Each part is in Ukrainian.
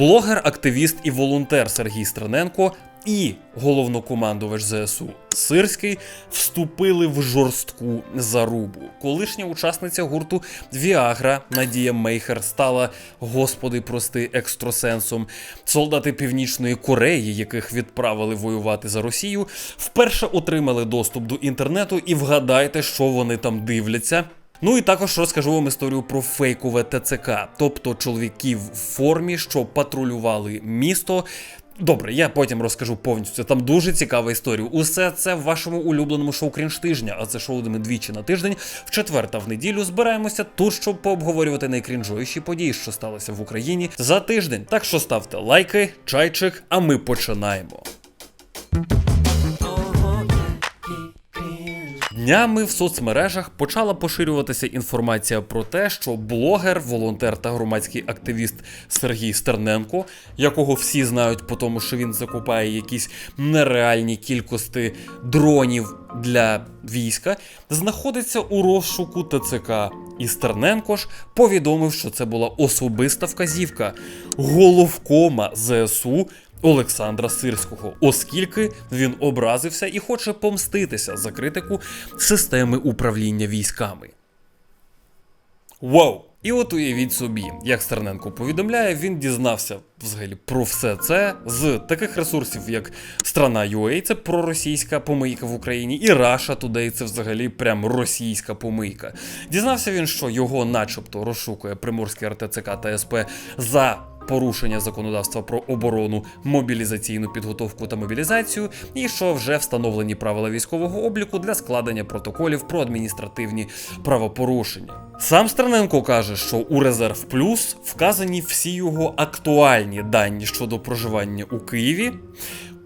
Блогер, активіст і волонтер Сергій Стерненко і головнокомандувач ЗСУ Сирський вступили в жорстку зарубу. Колишня учасниця гурту Віагра Надія Мейхер стала, господи, прости, екстрасенсом. Солдати Північної Кореї, яких відправили воювати за Росію, вперше отримали доступ до інтернету, і вгадайте, що вони там дивляться. Ну і також розкажу вам історію про фейкове ТЦК, тобто чоловіків в формі, що патрулювали місто. Добре, я потім розкажу повністю. Там дуже цікава історія. Усе це в вашому улюбленому шоу Крінж тижня, а це шоу де ми двічі на тиждень. В четвер та в неділю збираємося тут, щоб пообговорювати найкрінжовіші події, що сталися в Україні за тиждень. Так що ставте лайки, чайчик, а ми починаємо. Днями в соцмережах почала поширюватися інформація про те, що блогер, волонтер та громадський активіст Сергій Стерненко, якого всі знають по тому, що він закупає якісь нереальні кількості дронів для війська, знаходиться у розшуку ТЦК. І Стерненко ж повідомив, що це була особиста вказівка головкома ЗСУ Олександра Сирського, оскільки він образився і хоче помститися за критику системи управління військами. Вау! І от уявіть собі, як Стерненко повідомляє, він дізнався взагалі про все це з таких ресурсів, як Страна.ua, це проросійська помийка в Україні, і Russia Today, це взагалі прям російська помийка. Дізнався він, що його, начебто, розшукує Приморський РТЦК та СП за порушення законодавства про оборону, мобілізаційну підготовку та мобілізацію, і що вже встановлені правила військового обліку для складення протоколів про адміністративні правопорушення. Сам Стерненко каже, що у резерв плюс вказані всі його актуальні дані щодо проживання у Києві.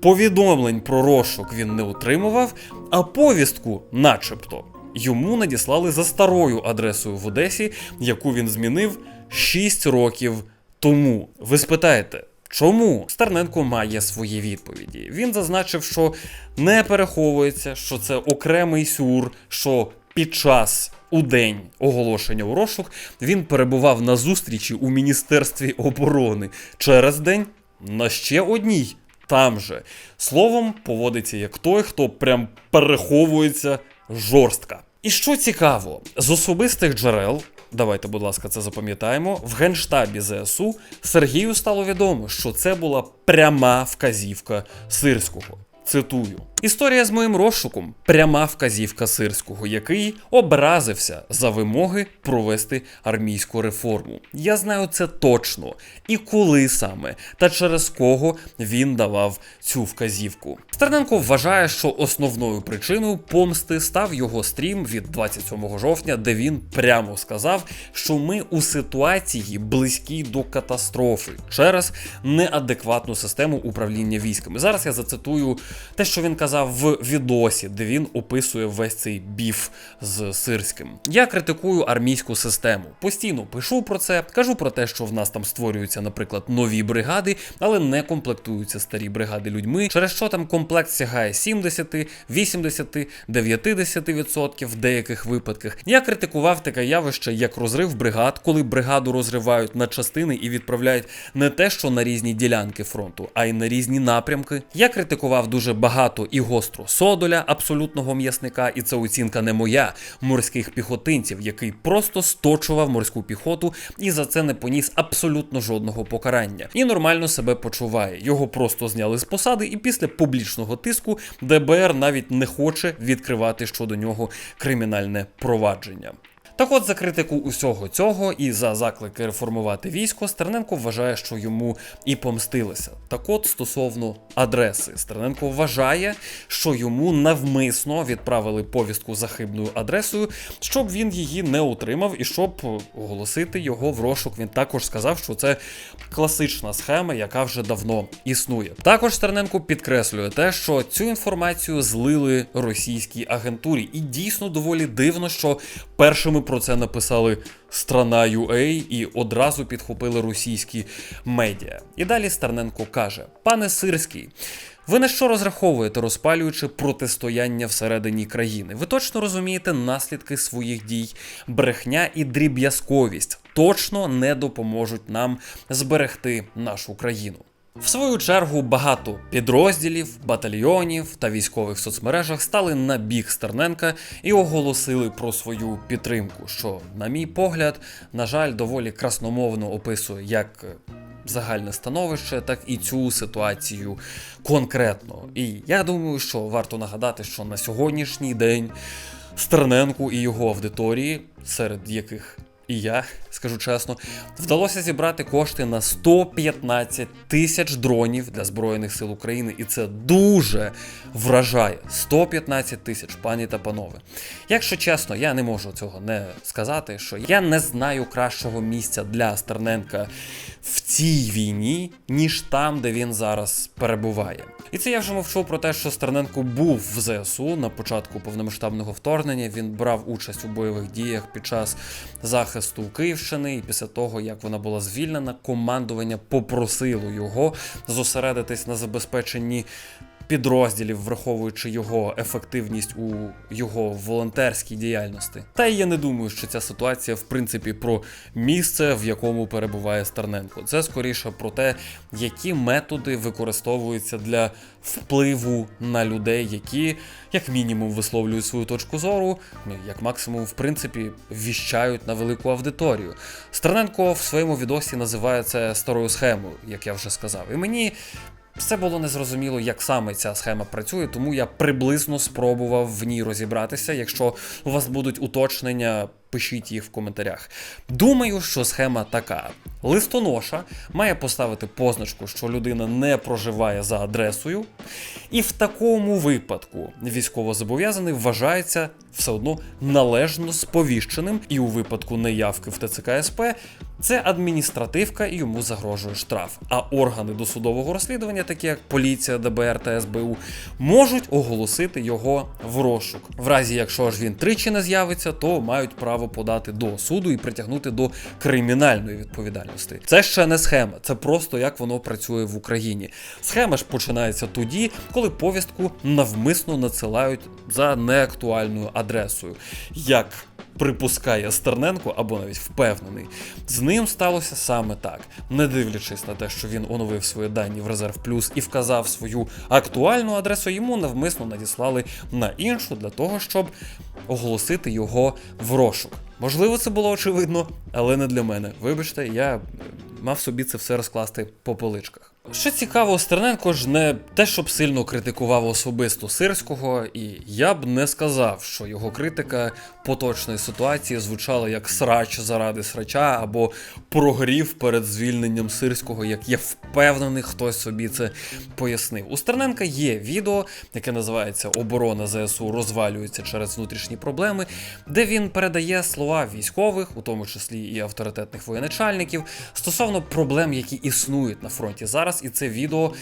Повідомлень про розшук він не отримував, а повістку, начебто, йому надіслали за старою адресою в Одесі, яку він змінив 6 років тому. Ви спитаєте, чому Стерненко має свої відповіді? Він зазначив, що не переховується, що це окремий сюр, що під час у день оголошення у розшук він перебував на зустрічі у Міністерстві оборони через день на ще одній. Там же словом поводиться як той, хто прям переховується жорстко. І що цікаво, з особистих джерел, давайте, будь ласка, це запам'ятаємо, в генштабі ЗСУ Сергію стало відомо, що це була пряма вказівка сирського. Цитую: історія з моїм розшуком пряма вказівка сирського, який образився за вимоги провести армійську реформу. Я знаю це точно і коли саме, та через кого він давав цю вказівку. Стерненко вважає, що основною причиною помсти став його стрім від 27 жовтня, де він прямо сказав, що ми у ситуації близькій до катастрофи через неадекватну систему управління військами. Зараз я зацитую те, що він казав в відосі, де він описує весь цей біф з сирським. Я критикую армійську систему. Постійно пишу про це, кажу про те, що в нас там створюються, наприклад, нові бригади, але не комплектуються старі бригади людьми, через що там комплект сягає 70, 80, 90% в деяких випадках. Я критикував таке явище, як розрив бригад, коли бригаду розривають на частини і відправляють не те, що на різні ділянки фронту, а й на різні напрямки. Я критикував дуже багато і гостро Содоля, абсолютного м'ясника, і це оцінка не моя, морських піхотинців, який просто сточував морську піхоту і за це не поніс абсолютно жодного покарання. І нормально себе почуває. Його просто зняли з посади, і після публічного тиску ДБР навіть не хоче відкривати щодо нього кримінальне провадження. Так от за критику усього цього і за заклики реформувати військо, Стерненко вважає, що йому і помстилися. Так от стосовно адреси, Стерненко вважає, що йому навмисно відправили повістку за хибною адресою, щоб він її не отримав і щоб оголосити його в розшук. Він також сказав, що це класична схема, яка вже давно існує. Також Стерненко підкреслює те, що цю інформацію злили російській агентурі, і дійсно доволі дивно, що першими про це написали Страна.ua і одразу підхопили російські медіа. І далі Стерненко каже: Пане Сирський, Ви на що розраховуєте, розпалюючи протистояння всередині країни? Ви точно розумієте наслідки своїх дій, брехня і дріб'язковість точно не допоможуть нам зберегти нашу країну. В свою чергу багато підрозділів, батальйонів та військових соцмережах стали на бік Стерненка і оголосили про свою підтримку, що, на мій погляд, на жаль, доволі красномовно описує як загальне становище, так і цю ситуацію конкретно. І я думаю, що варто нагадати, що на сьогоднішній день Стерненку і його аудиторії, серед яких і я, скажу чесно, вдалося зібрати кошти на 115 тисяч дронів для Збройних сил України, і це дуже вражає. 115 тисяч, пані та панове. Якщо чесно, я не можу цього не сказати, що я не знаю кращого місця для Стерненка в цій війні, ніж там, де він зараз перебуває. І це я вже мовчу про те, що Стерненко був в ЗСУ на початку повномасштабного вторгнення. Він брав участь у бойових діях під час захисту Київщини, і після того, як вона була звільнена, командування попросило його зосередитись на забезпеченні підрозділів, враховуючи його ефективність у його волонтерській діяльності. Та й я не думаю, що ця ситуація в принципі про місце, в якому перебуває Стерненко. Це скоріше про те, які методи використовуються для впливу на людей, які як мінімум висловлюють свою точку зору, як максимум, в принципі, віщають на велику аудиторію. Стерненко в своєму відосі називає це старою схемою, як я вже сказав. І мені все було незрозуміло, як саме ця схема працює, тому я приблизно спробував в ній розібратися. Якщо у вас будуть уточнення, пишіть їх в коментарях. Думаю, що схема така: листоноша має поставити позначку, що людина не проживає за адресою, і в такому випадку військовозобов'язаний вважається все одно належно сповіщеним, і у випадку неявки в ТЦК СП це адміністративка і йому загрожує штраф. А органи досудового розслідування, такі як поліція, ДБР та СБУ, можуть оголосити його в розшук. В разі, якщо ж він тричі не з'явиться, то мають право подати до суду і притягнути до кримінальної відповідальності. Це ще не схема, це просто як воно працює в Україні. Схема ж починається тоді, коли повістку навмисно надсилають за неактуальною адресою. Як припускає Стерненко, або навіть впевнений, з ним сталося саме так, не дивлячись на те, що він оновив свої дані в Резерв Плюс і вказав свою актуальну адресу, йому навмисно надіслали на іншу для того, щоб оголосити його в розшук. Можливо, це було очевидно, але не для мене. Вибачте, я мав собі це все розкласти по поличках. Що цікаво, Стерненко ж не те, щоб сильно критикував особисто Сирського, і я б не сказав, що його критика поточної ситуації звучала як срач заради срача або прогрів перед звільненням Сирського, як я впевнений, хтось собі це пояснив. У Стерненка є відео, яке називається Оборона ЗСУ розвалюється через внутрішні проблеми, де він передає слова військових, у тому числі і авторитетних воєначальників, стосовно проблем, які існують на фронті зараз, і це відео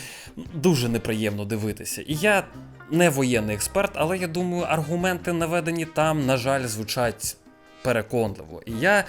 дуже неприємно дивитися. І я не воєнний експерт, але я думаю, аргументи наведені там, на жаль, звучать. Переконливо. І я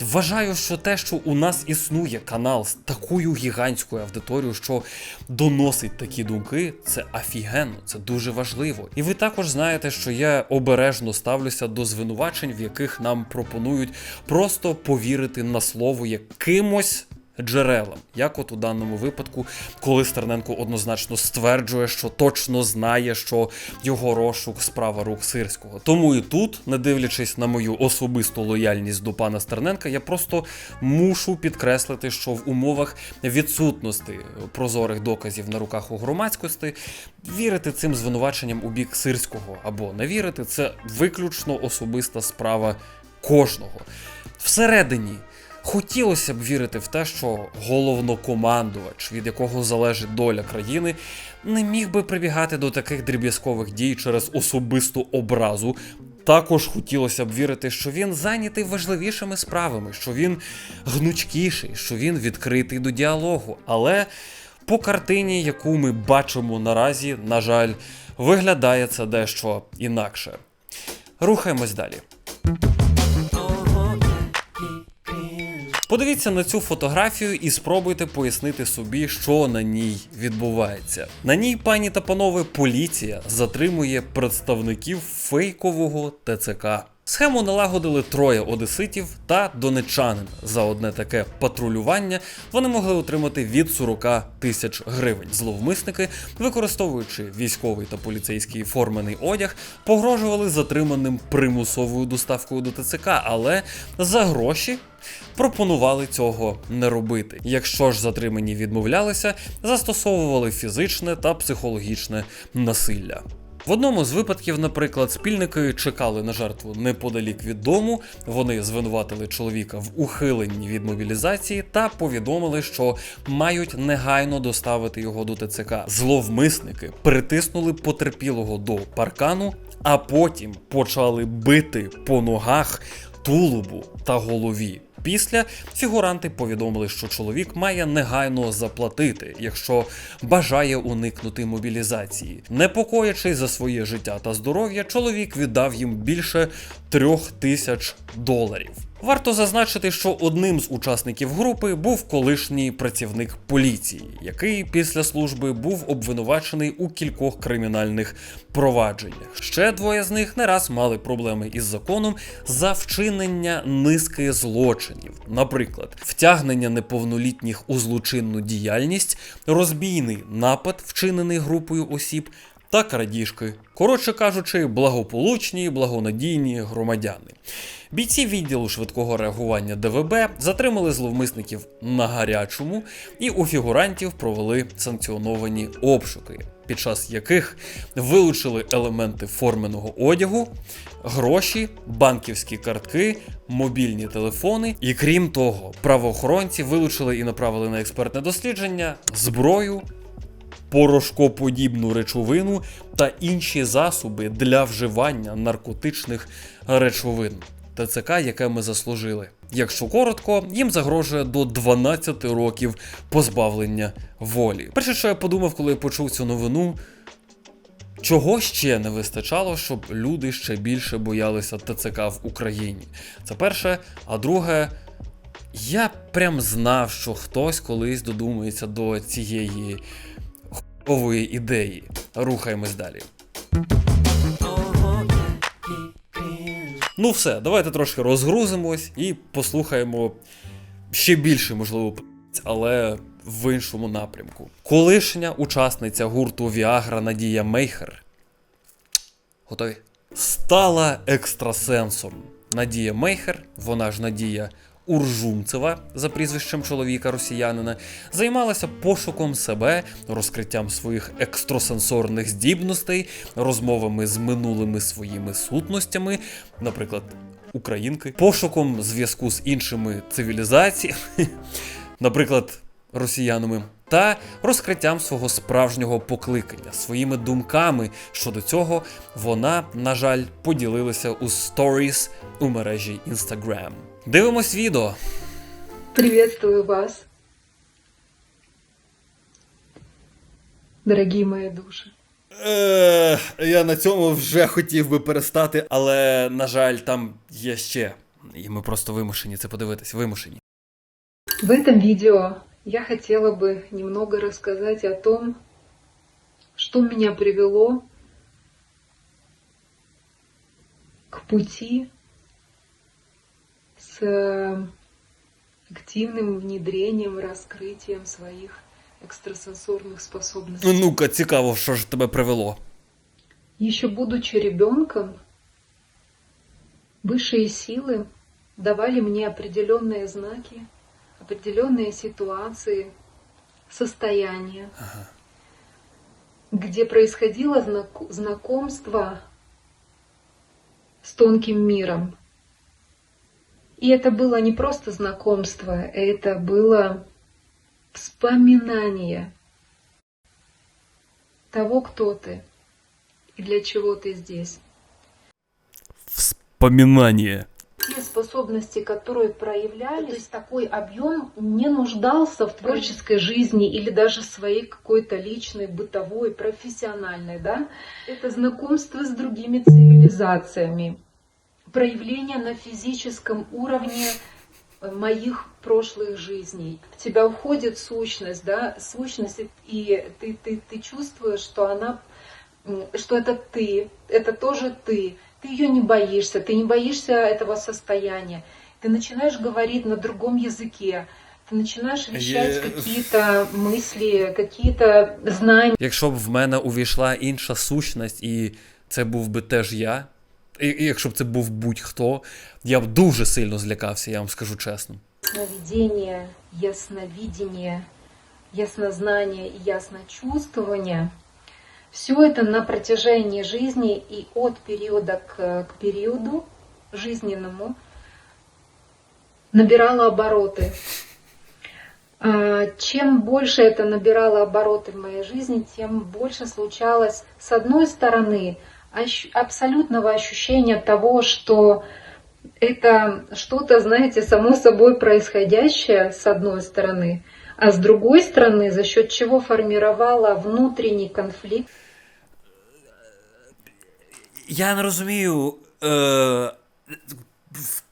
вважаю, що те, що у нас існує канал з такою гігантською аудиторією, що доносить такі думки, це офігенно, це дуже важливо. І ви також знаєте, що я обережно ставлюся до звинувачень, в яких нам пропонують просто повірити на слово якимось джерелам, як от у даному випадку, коли Стерненко однозначно стверджує, що точно знає, що його розшук справа рук Сирського. Тому і тут, не дивлячись на мою особисту лояльність до пана Стерненка, я просто мушу підкреслити, що в умовах відсутності прозорих доказів на руках у громадськості вірити цим звинуваченням у бік Сирського або не вірити, це виключно особиста справа кожного. Всередині Хотілося б вірити в те, що головнокомандувач, від якого залежить доля країни, не міг би прибігати до таких дріб'язкових дій через особисту образу. Також хотілося б вірити, що він зайнятий важливішими справами, що він гнучкіший, що він відкритий до діалогу. Але по картині, яку ми бачимо наразі, на жаль, виглядає це дещо інакше. Рухаємось далі. Подивіться на цю фотографію і спробуйте пояснити собі, що на ній відбувається. На ній, пані та панове, поліція затримує представників фейкового ТЦК. Схему налагодили троє одеситів та донечанин. За одне таке патрулювання вони могли отримати від 40 тисяч гривень. Зловмисники, використовуючи військовий та поліцейський формений одяг, погрожували затриманим примусовою доставкою до ТЦК, але за гроші пропонували цього не робити. Якщо ж затримані відмовлялися, застосовували фізичне та психологічне насилля. В одному з випадків, наприклад, спільники чекали на жертву неподалік від дому. Вони звинуватили чоловіка в ухиленні від мобілізації та повідомили, що мають негайно доставити його до ТЦК. Зловмисники притиснули потерпілого до паркану, а потім почали бити по ногах, тулубу та голові. Після фігуранти повідомили, що чоловік має негайно заплатити, якщо бажає уникнути мобілізації. Непокоячись за своє життя та здоров'я, чоловік віддав їм більше трьох тисяч доларів. Варто зазначити, що одним з учасників групи був колишній працівник поліції, який після служби був обвинувачений у кількох кримінальних провадженнях. Ще двоє з них не раз мали проблеми із законом за вчинення низки злочинів, наприклад, втягнення неповнолітніх у злочинну діяльність, розбійний напад, вчинений групою осіб. Та крадіжки, коротше кажучи, благополучні, благонадійні громадяни. Бійці відділу швидкого реагування ДВБ затримали зловмисників на гарячому і у фігурантів провели санкціоновані обшуки, під час яких вилучили елементи форменого одягу, гроші, банківські картки, мобільні телефони. І крім того, правоохоронці вилучили і направили на експертне дослідження зброю, порошкоподібну речовину та інші засоби для вживання наркотичних речовин. ТЦК, яке ми заслужили. Якщо коротко, їм загрожує до 12 років позбавлення волі. Перше, що я подумав, коли я почув цю новину. Чого ще не вистачало, щоб люди ще більше боялися ТЦК в Україні? Це перше. А друге, я прям знав, що хтось колись додумається до цієї хуйової ідеї. Рухаємось далі. Ну все, давайте трошки розгрузимось і послухаємо ще більше, можливо, але в іншому напрямку. Колишня учасниця гурту Віагра Надія Мейхер. Готові? Стала екстрасенсом. Надія Мейхер, вона ж Надія Уржумцева за прізвищем чоловіка росіянина, займалася пошуком себе, розкриттям своїх екстрасенсорних здібностей, розмовами з минулими своїми сутностями, наприклад, українки, пошуком зв'язку з іншими цивілізаціями, наприклад, росіянами. Та розкриттям свого справжнього покликання своїми думками щодо цього вона, на жаль, поділилася у сторіс у мережі Instagram. Дивимось відео. Приветствую вас, дорогие мои души. Е, я на цьому вже хотів би перестати, але, на жаль, там є ще. І ми просто вимушені це подивитись. Вимушені. В этом видео я хотела бы немного рассказать о том, что меня привело к пути с э, активным внедрением, раскрытием своих экстрасенсорных способностей. Ну-ка, цікаво, що ж тебе привело. Еще будучи ребенком, высшие силы давали мне определенные знаки, определенные ситуации, состояния, где происходило знаку- знакомство с тонким миром. И это было не просто знакомство, это было вспоминание того, кто ты и для чего ты здесь. Вспоминання. Те способности, которые проявлялись, то есть такой объем не нуждался в творческой жизни или даже своей какой-то личной, бытовой, профессиональной, да? Это знакомство с другими цивилизациями, проявление на физическом уровне моих прошлых жизней. В тебя уходит сущность, да, сущность, и ты, ты, ты чувствуешь, что она, м, что это ты, это тоже ты. Ты ее не боишься, ты не боишься этого состояния. Ты начинаешь говорить на другом языке, ты начинаешь вещать Е- какие-то мысли, какие-то знания. Якщо б в мене увійшла інша сущність, і це був би теж я, і, і якщо б це був будь-хто, я б дуже сильно злякався, я вам скажу чесно. Ясновидение, ясновидение, яснознание и ясночувствование. Все это на протяжении жизни и от периода к, к периоду жизненному набирало обороты. А, Чем больше это набирало обороты в моей жизни, тем больше случалось, с одной стороны, ощ- абсолютного ощущения того, что это что-то, знаете, само собой происходящее, с одной стороны, а с другой стороны, за счет чего формировало внутренний конфликт. Я не розумію. Е...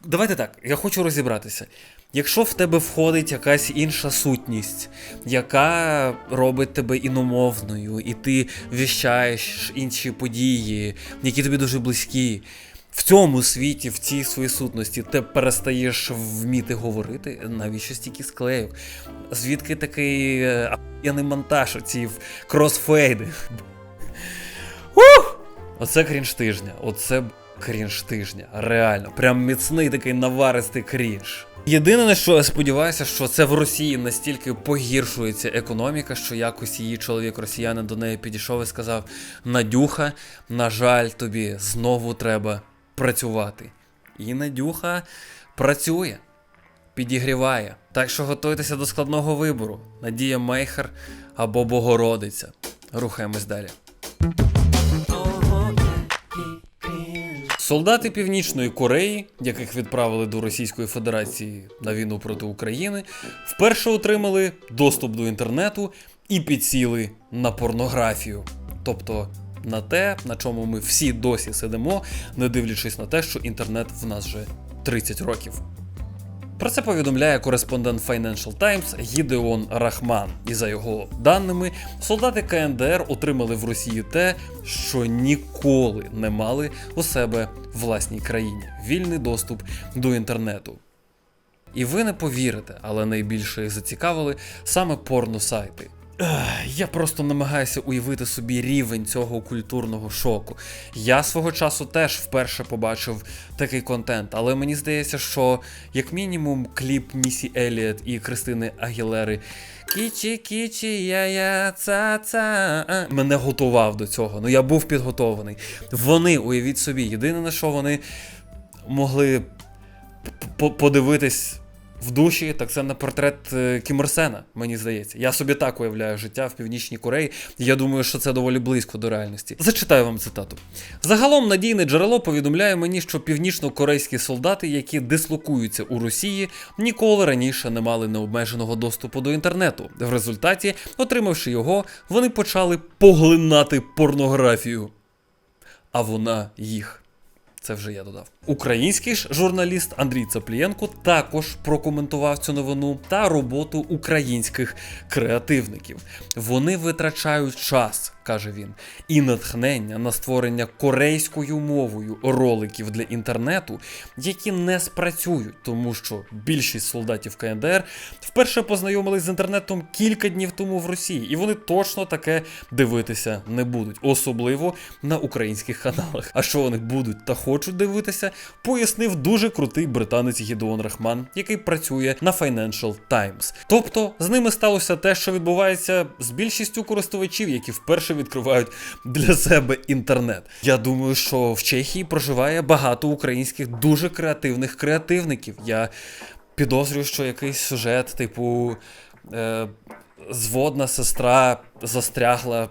Давайте так, я хочу розібратися. Якщо в тебе входить якась інша сутність, яка робить тебе іномовною, і ти віщаєш інші події, які тобі дуже близькі, в цьому світі, в цій своїй сутності, ти перестаєш вміти говорити, навіщо стільки склеїв? Звідки такий е, ахуєнний монтаж, оці кросфейди? Ух! Оце крінж тижня. Оце крінж тижня. Реально. Прям міцний такий наваристий крінж. Єдине, на що я сподіваюся, що це в Росії настільки погіршується економіка, що якось її чоловік росіянин до неї підійшов і сказав: Надюха, на жаль, тобі знову треба працювати. І Надюха працює, підігріває. Так що готуйтеся до складного вибору: Надія Мейхер або Богородиця. Рухаємось далі. Солдати Північної Кореї, яких відправили до Російської Федерації на війну проти України, вперше отримали доступ до інтернету і підсіли на порнографію. Тобто на те, на чому ми всі досі сидимо, не дивлячись на те, що інтернет в нас вже 30 років. Про це повідомляє кореспондент Financial Times Гідеон Рахман. І за його даними, солдати КНДР отримали в Росії те, що ніколи не мали у себе власній країні вільний доступ до інтернету. І ви не повірите, але найбільше їх зацікавили саме порносайти. Я просто намагаюся уявити собі рівень цього культурного шоку. Я свого часу теж вперше побачив такий контент, але мені здається, що як мінімум кліп Місі Еліот і Кристини Агілери Кічі, кічі, я-я, ца-ца. Мене готував до цього. Ну я був підготований. Вони, уявіть собі, єдине на що вони могли подивитись в душі, так це на портрет е, Кім Ір Сена, мені здається. Я собі так уявляю життя в Північній Кореї. Я думаю, що це доволі близько до реальності. Зачитаю вам цитату. Загалом надійне джерело повідомляє мені, що північно-корейські солдати, які дислокуються у Росії, ніколи раніше не мали необмеженого доступу до інтернету. В результаті, отримавши його, вони почали поглинати порнографію. А вона їх. Це вже я додав. Український ж журналіст Андрій Цаплієнко також прокоментував цю новину та роботу українських креативників. Вони витрачають час, каже він, і натхнення на створення корейською мовою роликів для інтернету, які не спрацюють, тому що більшість солдатів КНДР вперше познайомились з інтернетом кілька днів тому в Росії, і вони точно таке дивитися не будуть, особливо на українських каналах. А що вони будуть та хочуть дивитися, пояснив дуже крутий британець Гідеон Рахман, який працює на Financial Times. Тобто з ними сталося те, що відбувається з більшістю користувачів, які вперше відкривають для себе інтернет. Я думаю, що в Чехії проживає багато українських дуже креативних креативників. Я підозрюю, що якийсь сюжет, типу. Е- Зводна сестра застрягла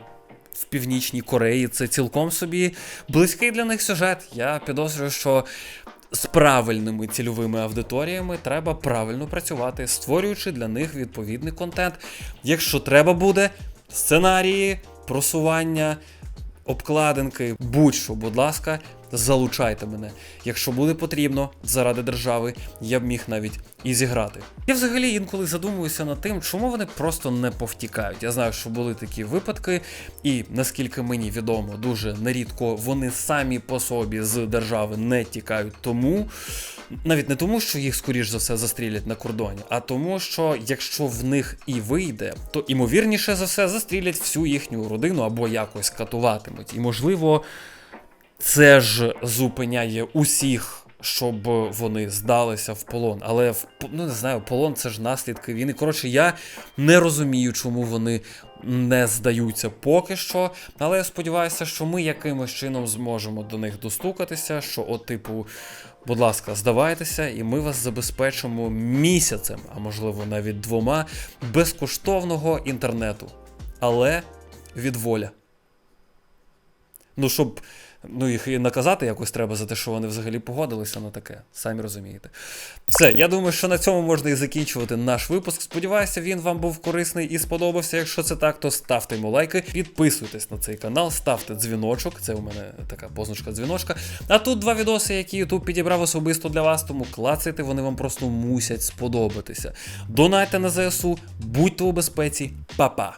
в Північній Кореї. Це цілком собі близький для них сюжет. Я підозрюю, що з правильними цільовими аудиторіями треба правильно працювати, створюючи для них відповідний контент. Якщо треба буде, сценарії, просування, обкладинки, будь-що, будь ласка, залучайте мене. Якщо буде потрібно заради держави, я б міг навіть і зіграти. Я взагалі інколи задумуюся над тим, чому вони просто не повтікають. Я знаю, що були такі випадки, і наскільки мені відомо, дуже нерідко вони самі по собі з держави не тікають тому. Навіть не тому, що їх скоріш за все застрілять на кордоні, а тому, що якщо в них і вийде, то імовірніше за все застрілять всю їхню родину або якось катуватимуть. І можливо, це ж зупиняє усіх. Щоб вони здалися в полон, але в ну не знаю, полон це ж наслідки війни. Коротше, я не розумію, чому вони не здаються поки що. Але я сподіваюся, що ми якимось чином зможемо до них достукатися. Що, от, типу, будь ласка, здавайтеся, і ми вас забезпечимо місяцем, а можливо навіть двома безкоштовного інтернету. Але від воля. Ну, щоб ну, їх і наказати якось треба за те, що вони взагалі погодилися на таке. Самі розумієте. Все, я думаю, що на цьому можна і закінчувати наш випуск. Сподіваюся, він вам був корисний і сподобався. Якщо це так, то ставте йому лайки, підписуйтесь на цей канал, ставте дзвіночок. Це у мене така позначка дзвіночка. А тут два відоси, які YouTube підібрав особисто для вас, тому клацайте, вони вам просто мусять сподобатися. Донайте на ЗСУ, будьте у безпеці, Па-па!